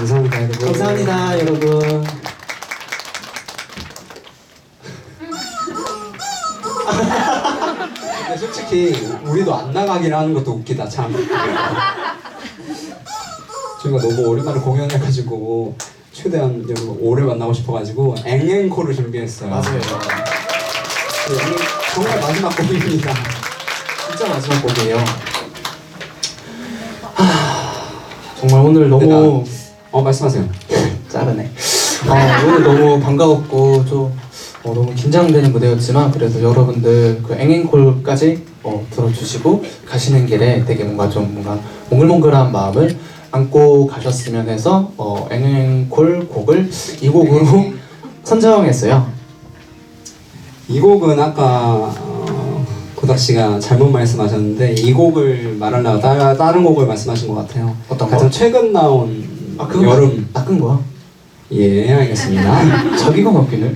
감사합니다 여러분. 감사합니다, 여러분. 근데 솔직히 우리도 안 나가긴 하는 것도 웃기다 참. 저희가 너무 오랜만에 공연해가지고 최대한 여러분 오래 만나고 싶어가지고 앵앵콜을 준비했어요. 맞아요. 네, 오늘 정말 마지막 곡입니다. 진짜 마지막 곡이에요. 하, 정말 오늘 너무 어 말씀하세요. 짜르네. 아, 오늘 너무 반가웠고 좀 어, 너무 긴장되는 무대였지만 그래도 여러분들 그 앵앵콜까지 어, 들어주시고 가시는 길에 되게 뭔가 좀 뭔가 몽글몽글한 마음을 안고 가셨으면 해서 어, 앵앵콜 곡을 이 곡으로 선정했어요. 이 곡은 아까 어, 고닥 씨가 잘못 말씀하셨는데 이 곡을 말하려고 따, 다른 곡을 말씀하신 것 같아요. 어떤 거? 가장 최근 나온 아 그거 여름. 낚은 거야? 예 알겠습니다. 자기가 낚이네.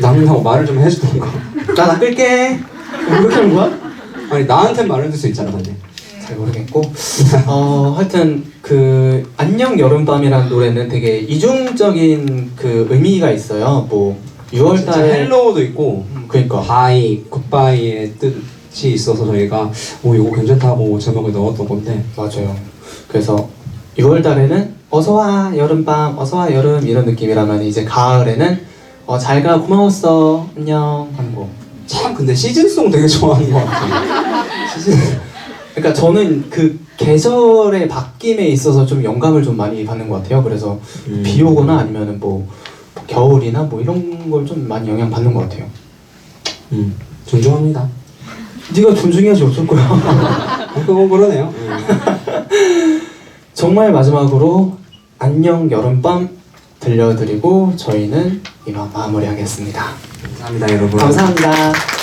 남는다고 말을 좀 해주던가. 나 낚을게. 그렇게 하는 거야? 아니 나한테 말해줄 수 있잖아 근데. 잘 모르겠고 어 하여튼 그 안녕 여름밤이라는 노래는 되게 이중적인 그 의미가 있어요. 뭐 진짜 6월달에 헬로우도 있고 음, 그러니까 바이, 굿바이의 뜻이 있어서 저희가 오 이거 괜찮다고 제목을 넣었던 건데 맞아요. 그래서 6월 달에는 어서와 여름밤, 어서와 여름 이런 느낌이라면 이제 가을에는 어, 잘가 고마웠어 안녕 하는 거. 참 근데 시즌송 되게 좋아하는 것 같아요. 시즌 그러니까 저는 그 계절의 바뀜에 있어서 좀 영감을 좀 많이 받는 것 같아요. 그래서 음. 비 오거나 아니면은 뭐 겨울이나 뭐 이런 걸 좀 많이 영향 받는 것 같아요. 음 존중합니다. 네가 존중해야지 어쩔 거야. 어, 그건 그러네요. 음. 정말 마지막으로 안녕 여름밤 들려드리고 저희는 이만 마무리하겠습니다. 감사합니다 여러분. 감사합니다.